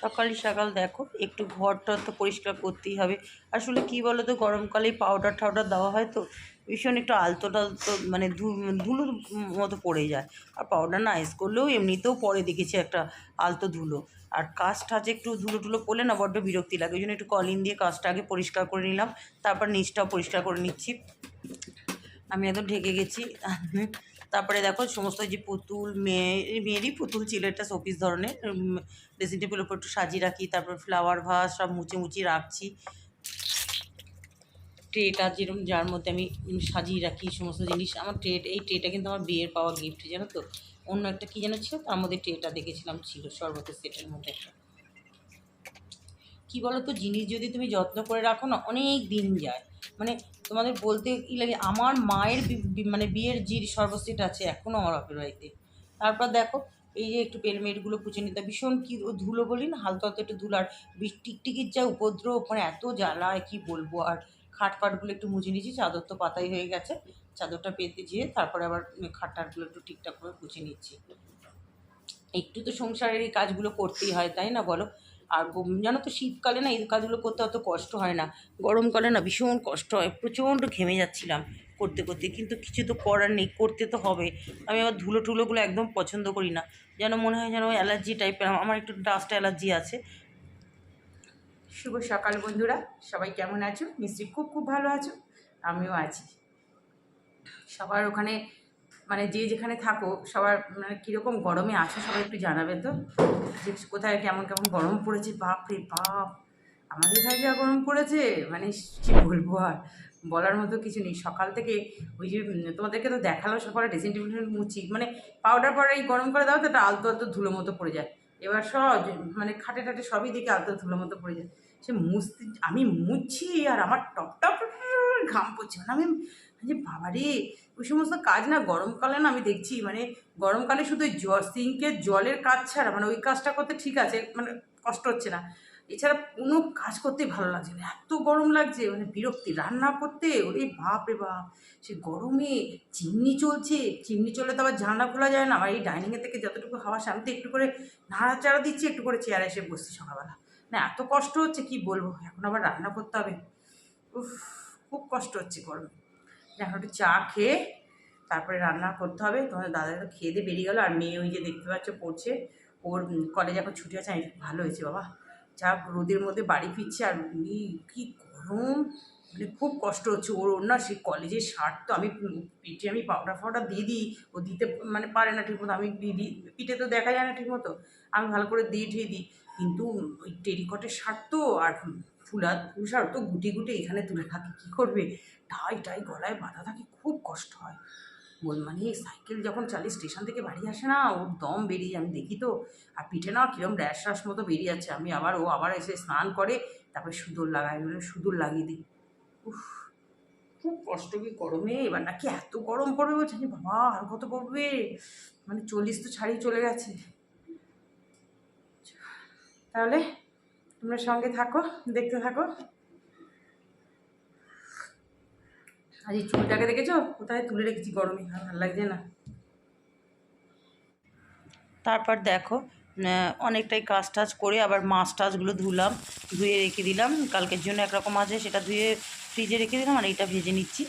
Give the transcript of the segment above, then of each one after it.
সকাল সকাল দেখো, একটু ঘরটা তো পরিষ্কার করতেই হবে। আসলে কি বলো তো গরমকালেই পাউডার টাউডার দেওয়া হয় তো, ভীষণ একটু আলতো টালতো মানে ধুলো মতো পড়ে যায়। আর পাউডার না আইস করলেও এমনিতেও পরে দেখেছি একটা আলতো ধুলো। আর কাজ টাজ একটু ধুলো টুলো পড়লে না বড্ড বিরক্তি লাগে। ওই জন্য একটু কলিন দিয়ে কাজটা আগে পরিষ্কার করে নিলাম, তারপর নিচটাও পরিষ্কার করে নিচ্ছি। আমি একদম ঢেকে গেছি। তারপরে দেখো, সমস্ত যে পুতুল, মেয়ে, মেয়েরই পুতুল ছিল একটা শোপিস ধরনের। ড্রেসিং টেবিলের উপর একটু সাজিয়ে রাখি, তারপর ফ্লাওয়ার ভাস, সব মুছে মুছিয়ে রাখছি। ট্রেটা যেরকম যার মধ্যে আমি সাজিয়ে রাখি সমস্ত জিনিস। আমার ট্রে এই ট্রেটা কিন্তু আমার বিয়ের পাওয়া গিফট জানো তো? অন্য একটা কী যেন ছিল, তার মধ্যে ট্রেটা দেখেছিলাম, ছিল শরবতের সেটের মধ্যে একটা। কী বলো তো জিনিস যদি তুমি যত্ন করে রাখো না, অনেক দিন যায়। মানে তোমাদের বলতে কি লাগে, আমার মায়ের মানে বিয়ের যে সর্বসেট আছে এখনও আমার বাপের বাড়িতে। তারপর দেখো, এই যে একটু পেলমেটগুলো পুছে নিতে, ভীষণ কি ও ধুলো বলি না, হালকা হালকা একটু ধুলো, আর টিকটিকির যা উপদ্রব মানে এত জ্বালায় কি বলব, আর খাট ফাটগুলো একটু মুছে নিয়েছি, চাদর তো পাতাই হয়ে গেছে, চাদরটা পেতে যেয়ে তারপরে আবার খাট টাটগুলো একটু ঠিকঠাক করে পুছে নিচ্ছি। একটু তো সংসারের এই কাজগুলো করতেই হয়, তাই না বলো? আর জানো তো শীতকালে না এই কাজগুলো করতে অত কষ্ট হয় না। গরমকালে না ভীষণ কষ্ট হয়, প্রচণ্ড ঘেমে যাচ্ছিলাম করতে করতে। কিন্তু কিছু তো করার নেই, করতে তো হবে। আমি আবার ধুলো টুলোগুলো একদম পছন্দ করি না। যেন মনে হয় যেন অ্যালার্জি টাইপের আমার একটু ডাস্ট অ্যালার্জি আছে। শুভ সকাল বন্ধুরা, সবাই কেমন আছো? নিশ্চয়ই খুব খুব ভালো আছো। আমিও আছি। সবার ওখানে মানে যে যেখানে থাকো, সবার মানে কীরকম গরমে আছো সবাই একটু জানাবে তো? যে কোথায় কেমন কেমন গরম পড়েছে বাপ রে বাপ! আমাদের এখানে যা গরম পড়েছে মানে কী বলব আর? বলার মতো কিছু নেই। সকাল থেকে ওই যে তোমাদেরকে তো দেখাল, সকালে ড্রেসিং টেবিল মুছি মানে পাউডার পাউডার এই গরম করে দাও তো একটা আলতো আলতো ধুলো মতো পড়ে যায়। এবার সব মানে খাটে টাটে সবই দিকে আলতো ধুলো মতো পড়ে যায়। সে মুছতে আমি মুছছি আর আমার টপ টপ ঘাম পড়ছে। মানে আমি যে বাবারে, ওই সমস্ত কাজ না গরমকালে না আমি দেখছি মানে গরমকালে শুধু জল, সিঙ্কের জলের কাজ ছাড়া মানে ওই কাজটা করতে ঠিক আছে মানে কষ্ট হচ্ছে না। এছাড়া কোনো কাজ করতে ভালো লাগছে না, এত গরম লাগছে মানে বিরক্তি, রান্না করতে, ওরে বাপ রে বাপ, সে গরমে চিমনি চলছে, চিমনি চললে তো আবার জানলা খোলা যায় না, আমার এই ডাইনিংয়ের থেকে যতটুকু হাওয়া সামনে একটু করে নাড়াচাড়া দিচ্ছি, একটু করে চেয়ারে এসে বসছি সকালবেলা। না, এত কষ্ট হচ্ছে, কি বলব, এখন আবার রান্না করতে হবে। উফ, খুব কষ্ট হচ্ছে গরমে। এখন একটু চা খেয়ে তারপরে রান্না করতে হবে। তোমাদের দাদা তো খেয়ে দিয়ে বেরিয়ে গেলো। আর মেয়ে ওই যে দেখতে পাচ্ছ পড়ছে। ওর কলেজ এখন ছুটি আছে। আমি ভালো হয়েছে বাবা। যা রোদের মধ্যে বাড়ি ফিরছে। আর উনি কী গরম। মানে খুব কষ্ট হচ্ছে। ওর ওর না সেই কলেজের শার্ট তো আমি পিঠে আমি পাউডার ফাউডার দিয়ে দিই। ও দিতে মানে পারে না ঠিকমতো। আমি দিই পিঠে তো দেখা যায় না ঠিকমতো। আমি ভালো করে দিয়ে ঠেয়ে দিই। কিন্তু ওই টেরিকটের শার্ট তো আর ফুলা শার্ট তো গুটি গুটি এখানে তুলে থাকে, কী করবে? টাই টাই গলায় বাঁধা থাকে, খুব কষ্ট হয়। বল মানে সাইকেল যখন চালিয়ে স্টেশন থেকে বাড়ি আসে না ওর দম বেরিয়ে, আমি দেখি তো, আর পিঠে না কিরম র্যাশ র্যাশ মতো বেরিয়ে যাচ্ছে আমি আবার, ও আবার এসে স্নান করে, তারপরে সুদূর লাগাই, বলে সুদূর লাগিয়ে দিই। খুব কষ্ট কি গরমে? এবার নাকি এত গরম পড়বে, বলছে বাবা, আর কত পড়বে? মানে চল্লিশ তো ছাড়িয়ে চলে গেছে। তাহলে তোমরা সঙ্গে থাকো, দেখতে থাকো। আজ এই চুলটাকে দেখেছ? কোথায় তুলে রেখেছি গরমে? আর ভালো লাগছে না। তারপর দেখো অনেকটাই কাজ টাজ করে আবার মাছ টাছগুলো ধুলাম, ধুয়ে রেখে দিলাম। কালকের জন্য একরকম আছে, সেটা ধুয়ে ফ্রিজে রেখে দিলাম, আর এইটা ভেজে নিচ্ছি।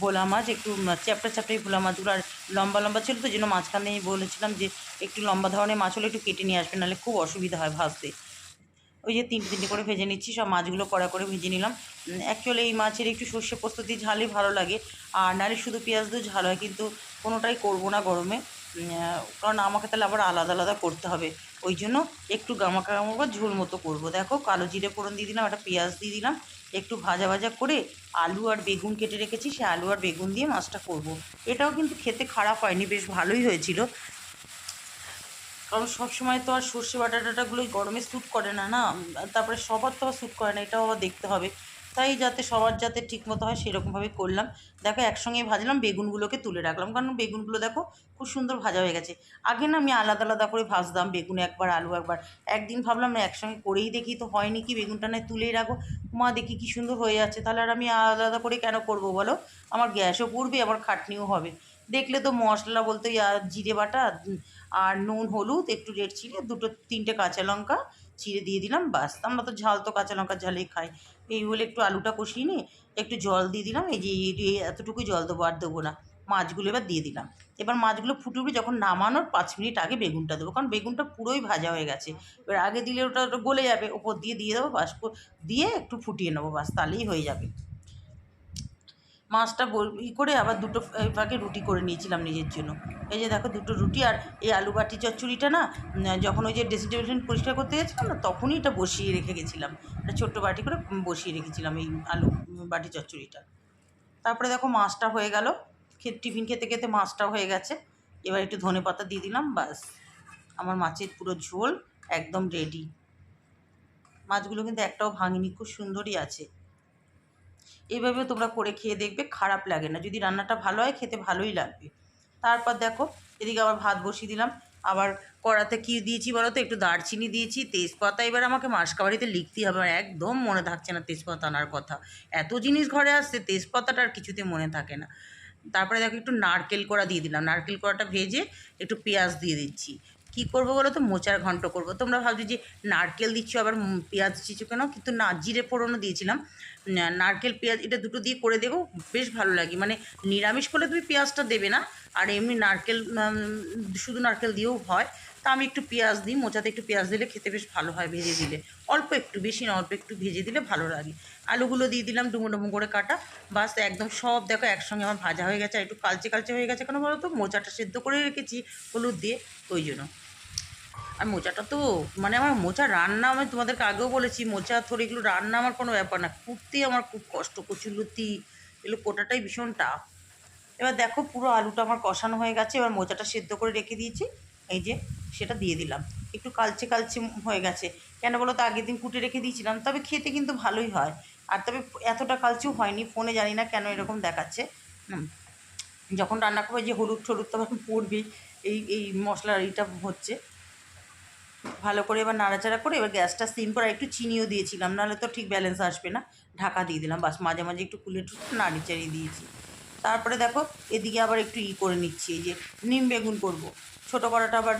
ভোলা মাছ, একটু চ্যাপটা চ্যাপটাই ভোলা মাছগুলো আর লম্বা লম্বা ছিল তো জন্য মাঝখানে বলেছিলাম যে, একটু লম্বা ধরনের মাছ হলে একটু কেটে নিয়ে আসবে, নাহলে খুব অসুবিধা হয় ভাজতে। ওই যে তিনটে তিনটে করে ভেজে নিচ্ছি, সব মাছগুলো কড়া করে ভেজে নিলাম। অ্যাকচুয়ালি এই মাছের একটু সর্ষে পোস্ত দিয়ে ঝালই ভালো লাগে, আর নাহলে শুধু পেঁয়াজ দিয়ে ঝাল হয়, কিন্তু কোনোটাই করব না গরমে। কারণ আমাকে তাহলে আবার আলাদা আলাদা করতে হবে, ওই জন্য একটু গামাকা গামাকা ঝোল মতো করব। দেখো, কালো জিরে ফোড়ন দিয়ে দিলাম, একটা পেঁয়াজ দিয়ে দিলাম, একটু ভাজা ভাজা করে আলু আর বেগুন কেটে রেখেছি, সে আলু আর বেগুন দিয়ে মাছটা করব। এটাও কিন্তু খেতে খারাপ হয়নি, বেশ ভালোই হয়েছিল। কারণ সবসময় তো আর সর্ষে বাটাটাগুলোই গরমে স্যুট করে না না? তারপরে সবার তো আবার স্যুট করে না এটাও আবার দেখতে হবে। তাই যাতে সবার যাতে ঠিকমতো হয় সেরকমভাবে করলাম। দেখো একসঙ্গে ভাজলাম বেগুনগুলোকে তুলে রাখলাম। কারণ বেগুনগুলো দেখো খুব সুন্দর ভাজা হয়ে গেছে। আগে না আমি আলাদা আলাদা করে ভাজতাম বেগুন একবার আলু একবার। একদিন ভাবলাম না একসঙ্গে করেই দেখি তো হয়নি কি? বেগুনটা নয় তুলেই রাখো। মা দেখি কি সুন্দর হয়ে যাচ্ছে। তাহলে আর আমি আলাদা করে কেন করব বলো? আমার গ্যাসও পড়বে আবার খাটনিও হবে। দেখলে তো মশলা বলতো জিরে বাটা আর নুন, হলুদ, একটু রেড চিলি দুটো, তিনটে কাঁচা লঙ্কা চিড়ে দিয়ে দিলাম বাস আমরা তো ঝাল তো কাঁচা লঙ্কা ঝালেই খাই। এই বলে একটু আলুটা কষিয়ে নিয়ে একটু জল দিয়ে দিলাম, এই যে এতটুকুই জল দেবো আর দেবো না। মাছগুলো এবার দিয়ে দিলাম। এবার মাছগুলো ফুটে উঠে যখন নামানোর পাঁচ মিনিট আগে বেগুনটা দেবো, কারণ বেগুনটা পুরোই ভাজা হয়ে গেছে। এবার আগে দিলে ওটা গলে যাবে, ওপর দিয়ে দিয়ে দেবো বাস দিয়ে একটু ফুটিয়ে নেব বাস তাহলেই হয়ে যাবে। মাছটা ই করে আবার দুটো ফাঁকে রুটি করে নিয়েছিলাম নিজের জন্য। এই যে দেখো দুটো রুটি আর এই আলু বাটি চচ্চড়িটা না যখন ওই যে ড্রেসিং টেবিল পরিষ্কার করতে গেছিলাম না, তখনই এটা বসিয়ে রেখে গেছিলাম। একটা ছোট্ট বাটি করে বসিয়ে রেখেছিলাম এই আলু বাটি চচ্চড়িটা। তারপরে দেখো মাছটা হয়ে গেল। টিফিন খেতে খেতে মাছটাও হয়ে গেছে। এবার একটু ধনে পাতা দিয়ে দিলাম বাস আমার মাছের পুরো ঝোল একদম রেডি মাছগুলো কিন্তু একটাও ভাঙিনি, খুব সুন্দরই আছে। এইভাবে তোমরা করে খেয়ে দেখবে, খারাপ লাগে না। যদি রান্নাটা ভালো হয়, খেতে ভালোই লাগবে। তারপর দেখো, এদিকে আবার ভাত বসিয়ে দিলাম। আবার কড়াতে কী দিয়েছি বলো তো? একটু দারচিনি দিয়েছি, তেজপাতা। এবার আমাকে মাসকাবাড়িতে লিখতেই হবে। আমার একদম মনে থাকছে না তেজপাতা আনার কথা। এত জিনিস ঘরে আসছে, তেজপাতাটা আর কিছুতে মনে থাকে না। তারপরে দেখো, একটু নারকেল কোড়া দিয়ে দিলাম। নারকেল কোড়াটা ভেজে একটু পেঁয়াজ দিয়ে দিচ্ছি। কী করব বলো তো? মোচার ঘন্ট করব। তোমরা ভাবছ যে নারকেল দিচ্ছ, আবার পেঁয়াজ দিচ্ছ কেন? কিন্তু না, জিরে ফোড়নও দিয়েছিলাম। নারকেল, পেঁয়াজ এটা দুটো দিয়ে করে দেবো, বেশ ভালো লাগে। মানে নিরামিষ করলে তুমি পেঁয়াজটা দেবে না, আর এমনি নারকেল শুধু নারকেল দিয়েও হয়। তা আমি একটু পেঁয়াজ দিই, মোচাতে একটু পেঁয়াজ দিলে খেতে বেশ ভালো হয় ভেজে দিলে। অল্প একটু, বেশি না, অল্প একটু ভেজে দিলে ভালো লাগে। আলুগুলো দিয়ে দিলাম, ডুমো ডুমো করে কাটা। বাস একদম সব দেখো একসঙ্গে আমার ভাজা হয়ে গেছে, আর একটু কালচে কালচে হয়ে গেছে কেন বলো তো? মোচাটা সেদ্ধ করে রেখেছি, হলুদ দিয়ে, ওই জন্য। আর মোচাটা তো মানে আমার মোচা রান্না আমি তোমাদেরকে আগেও বলেছি, মোচা থর এগুলো রান্না আমার কোনো ব্যাপার না। কুটতেই আমার খুব কষ্ট কচুলতি এগুলো কোটাটাই ভীষণ টাফ এবার দেখো পুরো আলুটা আমার কষানো হয়ে গেছে, এবার মোচাটা সেদ্ধ করে রেখে দিয়েছি। এই যে সেটা দিয়ে দিলাম। একটু কালচে কালচে হয়ে গেছে। কেন বলো তো, আগের দিন কুটে রেখে দিয়েছিলাম, তবে খেতে কিন্তু ভালোই হয়। আর তবে এতটা কালচেও হয়নি, ফোনে জানি না কেন এরকম দেখাচ্ছে। যখন রান্না করব যে হলুদ টলুদ তো আবার পড়বেই, এই এই মশলার এইটা হচ্ছে। ভালো করে এবার নাড়াচাড়া করে এবার গ্যাসটা সিম করে একটু চিনিও দিয়েছিলাম, নাহলে তো ঠিক ব্যালেন্স আসবে না। ঢাকা দিয়ে দিলাম, বাস মাঝে মাঝে একটু কুলে টুলে নাড়ি চাড়িয়ে দিয়েছি। তারপরে দেখো, এদিকে আবার একটু ই করে নিচ্ছি, এই যে নিম বেগুন করব। ছোটো কড়াটা আবার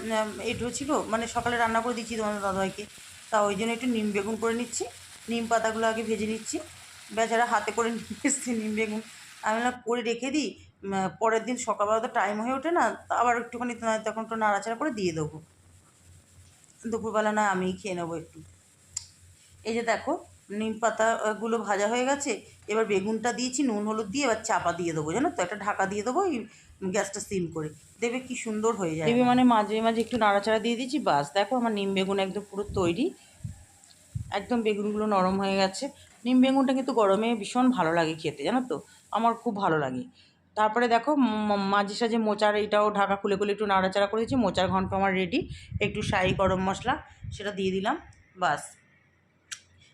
এটু ছিল মানে সকালে রান্না করে দিচ্ছি তোমাদের দাদাভাইকে। তা ওই জন্য একটু নিম বেগুন করে নিচ্ছি, নিম পাতাগুলো আগে ভেজে নিচ্ছি। বেচারা হাতে করে নিয়ে এসছি নিম বেগুন। আমি না করে রেখে দিই পরের দিন সকালবেলা তো টাইম হয়ে ওঠে না আবার একটুখানি তখন একটু নাড়াচাড়া করে দিয়ে দেবো। দুপুরবেলা না আমিই খেয়ে নেব একটু। এই যে দেখো নিম পাতাগুলো ভাজা হয়ে গেছে। এবার বেগুনটা দিয়েছি নুন হলুদ দিয়ে এবার চাপা দিয়ে দেবো জানো তো? একটা ঢাকা দিয়ে দেবো এই গ্যাসটা সিম করে। দেখবে কি সুন্দর হয়ে যায় দেবে মানে মাঝে মাঝে একটু নাড়াচাড়া দিয়ে দিয়েছি বাস। দেখো আমার নিম বেগুন একদম পুরো তৈরি। একদম বেগুনগুলো নরম হয়ে গেছে। নিম বেগুনটা কিন্তু গরমে ভীষণ ভালো লাগে খেতে জানো তো? আমার খুব ভালো লাগে। তারপরে দেখো মাঝে সাঝে মোচার এইটাও ঢাকা খুলে খুলে একটু নাড়াচাড়া করেছি, মোচার ঘন্ট আমার রেডি একটু শাহি গরম মশলা সেটা দিয়ে দিলাম, বাস।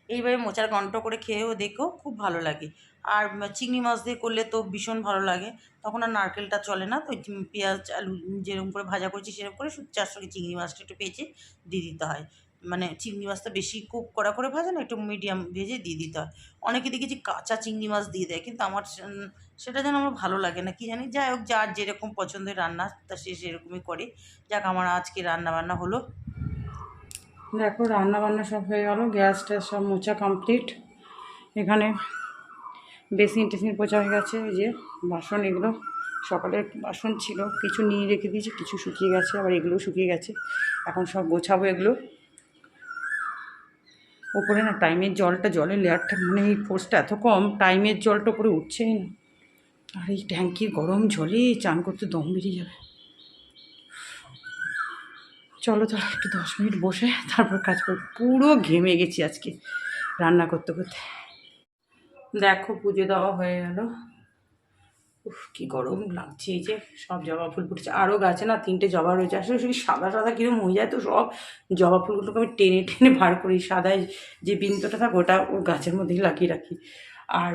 এইভাবে মোচার ঘন্ট করে খেয়েও দেখো খুব ভালো লাগে। আর চিংড়ি মাছ দিয়ে করলে তো ভীষণ ভালো লাগে, তখন আর নারকেলটা চলে না, তো পেঁয়াজ, আলু, যেরকম করে ভাজা করেছি সেরকম করে শুধু চার সঙ্গে চিংড়ি মাছটা একটু পেঁচে দিয়ে দিতে হয়। মানে চিংড়ি মাছটা বেশি কুক করা করে ভাজে না, একটু মিডিয়াম ভেজে দিয়ে দিতে হয়। অনেকে দেখেছি কাঁচা চিংড়ি মাছ দিয়ে দেয়, কিন্তু আমার সেটা যেন আমার ভালো লাগে না, কি জানি? যাই হোক, যার যেরকম পছন্দের রান্না, তা সে সেরকমই করে। যাক, আমার আজকে রান্না বান্না হলো। দেখো রান্না বান্না সব হয়ে গেল গ্যাস ট্যাস সব মোচা কমপ্লিট এখানে বেসিন টেসিন পোচা হয়ে গেছে, এই যে বাসন এগুলো। সকালে বাসন ছিল, কিছু নিয়ে রেখে দিয়েছি, কিছু শুকিয়ে গেছে, আবার এগুলো শুকিয়ে গেছে। এখন সব গোছাবো এগুলো। ওপরে না টাইমের জলটা, জলের লেয়ারটা মানে এই ফোর্সটা এত কম, টাইমের জলটা ওপরে উঠছেই না। আর এই ট্যাঙ্কির গরম জলে চান করতে দম বেরিয়ে যাবে। চলো তাহলে একটু দশ মিনিট বসে তারপর কাজ করব। পুরো ঘেমে গেছি আজকে রান্না করতে করতে। দেখো পুজো দেওয়া হয়ে গেল। উফ, কি গরম লাগছে এই যে, সব জবা ফুল ফুটেছে। আরও গাছে, না, তিনটে জবা রয়েছে। আসলে শুধু সাদা সাদা কিরম হয়ে যায় তো সব। জবা ফুলগুলোকে আমি টেনে টেনে বার করি সাদায় যে বিন্দুটা থাকে, ওটা ও গাছের মধ্যেই লাগিয়ে রাখি। আর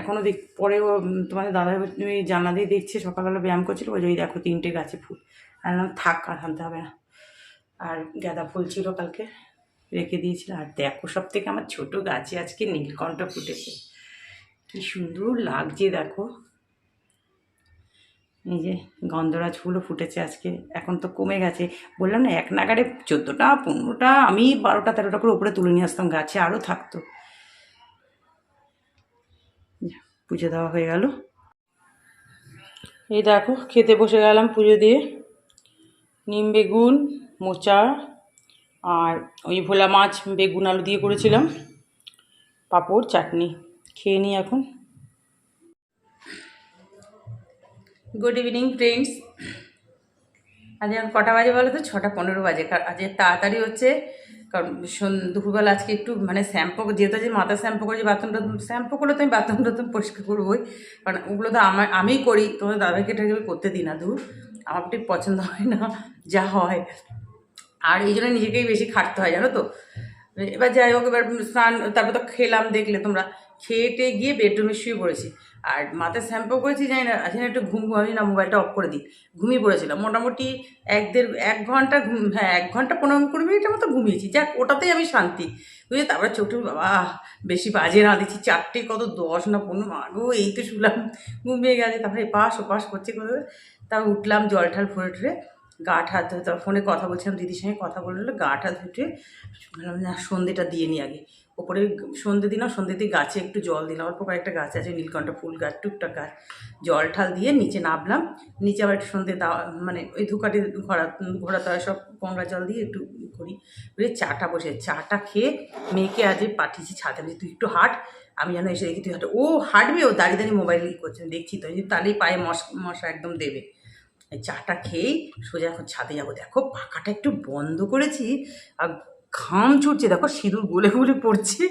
এখনও দেখ, পরেও তোমাদের দাদা তুমি জানা দিয়ে দেখছে, সকালবেলা ব্যায়াম করছিল ওই যে ওই দেখো, তিনটে গাছে ফুল। আর থাক, আর আনতে হবে না। আর গাঁদা ফুল ছিল কালকে, রেখে দিয়েছিল। আর দেখো সব থেকে আমার ছোট গাছে আজকে নীলকণ্ঠ ফুটেছে। কি সুন্দর লাগছে, দেখো। এই যে গন্ধরাজ ফুলও ফুটেছে আজকে। এখন তো কমে গেছে। বললাম না, এক নাগারে চোদ্দোটা, পনেরোটা, আমি বারোটা, তেরোটা করে উপরে তুলে নিয়ে আসতাম, গাছে আরও থাকতো। পুজো দেওয়া হয়ে গেল। এই দেখো, খেতে বসে গেলাম পুজো দিয়ে। নিম বেগুন, মোচা আর ওই ভোলা মাছ বেগুন আলু দিয়ে করেছিলাম। পাঁপড়, চাটনি। খেয়ে নিই এখন। গুড ইভিনিং ফ্রেন্ডস আজ এখন কটা বাজে বলো তো? ছটা পনেরো বাজে। আজ তাড়াতাড়ি হচ্ছে, কারণ দুপুরবেলা আজকে একটু মানে শ্যাম্পু, যেহেতু যে মাথা শ্যাম্পু করেছি বাথরুম টাথরুম শ্যাম্পু করলে তো আমি বাথরুম টাথরুম পরিষ্কার করবোই। কারণ ওগুলো তো আমার আমিই করি তোমার দাদাকে এটা করতে দিই না, দূর। আমার ঠিক পছন্দ হয় না, যা হয়। আর এই জন্য নিজেকেই বেশি খাটতে হয়, জানো তো? এবার যাই হোক, এবার স্নান, তারপর তো খেলাম, দেখলে তোমরা। খেয়েটে গিয়ে বেডরুমে শুয়ে পড়েছি। আর মাথায় শ্যাম্পু করেছি, জানি না আজকে একটু ঘুম ঘুমাবি না, মোবাইলটা অফ করে দিই। ঘুমিয়ে পড়েছিলাম। মোটামুটি এক দেড়, এক ঘণ্টা ঘুম হ্যাঁ এক ঘণ্টা পনেরো কুড়ি মিনিটের মতো ঘুমিয়েছি। যাক, ওটাতেই আমি শান্তি। বুঝলি, তারপরে চোখটুক বাবা বেশি বাজে না দিচ্ছি চারটে, কত দশ না পনেরো মাগো এই তো শুলাম, ঘুমিয়ে গেছে। তারপরে এপাশ ওপাশ করছে করে তারপর উঠলাম জল ঠাল ফুরে টুরে গা হাত ধুয়ে ফোনে কথা বলছিলাম, দিদির সঙ্গে কথা বলল, গা হাত ধুয়ে ভাবলাম না, সন্ধেটা দিয়ে নিই আগে। ওপরে সন্ধে দিলাম, সন্ধে দিয়ে গাছে একটু জল দিলাম। অল্প কয়েকটা গাছ আছে, নীলকণ্ঠ ফুল গাছ, টুকটাক গাছ। জল ঠাল দিয়ে নিচে নামলাম নিচে আবার একটু সন্ধে দেওয়া মানে ওই ধুকাটি ঘোরা ঘোরাতে হয় সব গঙ্গা জল দিয়ে একটু করি। করে চাটা বসে, চাটা খেয়ে মেয়েকে আজ পাঠিয়েছি ছাদে, আমি তুই একটু হাঁট, আমি যেন এসে দেখি তুই হাঁটো। ও হাঁটবে, ও দাঁড়িয়ে দাঁড়িয়ে মোবাইল করছে। দেখছি তো তাহলেই পায়ে মশ একদম দেবে। চাটা খেয়েই সোজা এখন ছাদে যাব। দেখো, পাখাটা একটু বন্ধ করেছি, আর ঘাম ছুটছে দেখো সিঁদুর গলে গলে পড়ছে।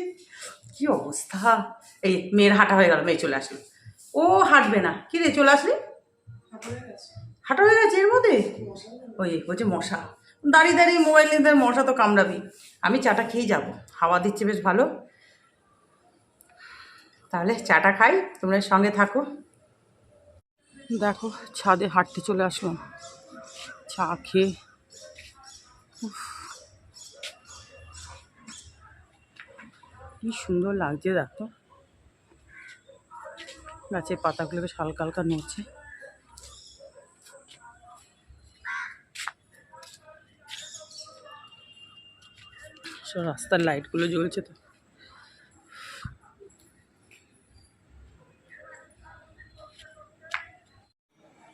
কি অবস্থা? এই মেয়ের হাঁটা হয়ে গেল, মেয়ে চলে আসলো। ও হাঁটবে না। কি রে, চলে আসলি? হাঁটা হয়ে গেছে। এর মধ্যে? ওই বলছে মশা। দাঁড়িয়ে দাঁড়িয়ে মোবাইল নিয়ে মশা তো কামড়াবি। আমি চাটা খেয়েই যাব। হাওয়া দিচ্ছে বেশ ভালো। তাহলে চাটা খাই, তোমরা সঙ্গে থাকো। দেখো, ছাদে হাঁটতে চলে আসলাম। চা খেয়ে কি সুন্দর লাগছে দেখো। গাছের পাতাগুলো বেশ হালকা হালকা নড়ছে। সব রাস্তার লাইটগুলো জ্বলছে তো।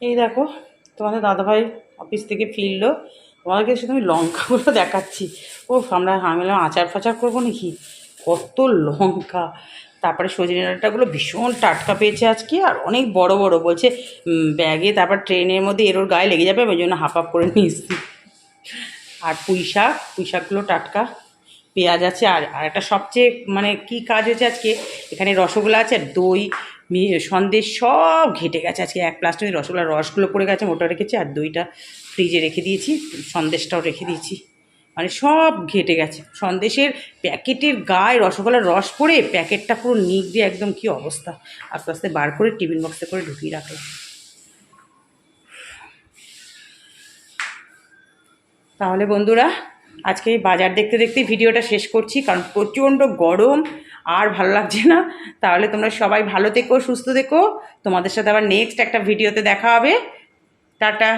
এই দেখো, তোমাদের দাদাভাই অফিস থেকে ফিরলো। তোমাদেরকে শুধু আমি লঙ্কাগুলো দেখাচ্ছি। ও আমরা আমি আচার ফাচার করব নাকি? কত লঙ্কা। তারপরে সজনে ডাঁটাগুলো ভীষণ টাটকা পেয়েছে আজকে, আর অনেক বড় বড়। বলছে ব্যাগে তারপর ট্রেনের মধ্যে এরোর গায়ে লেগে যাবে ওই জন্য হাফ হাফ করে নিয়েছি। আর পুঁই শাক, পুঁই শাকগুলো টাটকা, পেঁয়াজ আছে, আর আর একটা সবচেয়ে মানে কি কাজ হয়েছে আজকে, এখানে রসগোল্লা আছে, আর দই সন্দেশ সব ঘেটে গেছে আজকে, এক প্লাস্টিক রসগোল্লার রসগুলো পড়ে গেছে, মোটা রেখেছি, আর দইটা ফ্রিজে রেখে দিয়েছি, সন্দেশটাও রেখে দিয়েছি। মানে সব ঘেটে গেছে। সন্দেশের প্যাকেটের গায়ে রসগোল্লার রস পড়ে প্যাকেটটা পুরো নিগড়ে একদম কি অবস্থা। আস্তে আস্তে বার করে টিফিন বক্সে করে ঢুকিয়ে রাখলাম তাহলে বন্ধুরা, আজকে বাজার দেখতে দেখতে ভিডিওটা শেষ করছি, কারণ প্রচণ্ড গরম, আর ভালো লাগছে না। তাহলে তোমরা সবাই ভালো থেকো, সুস্থ থেকো। তোমাদের সাথে আবার নেক্সট একটা ভিডিওতে দেখা হবে। টাটা।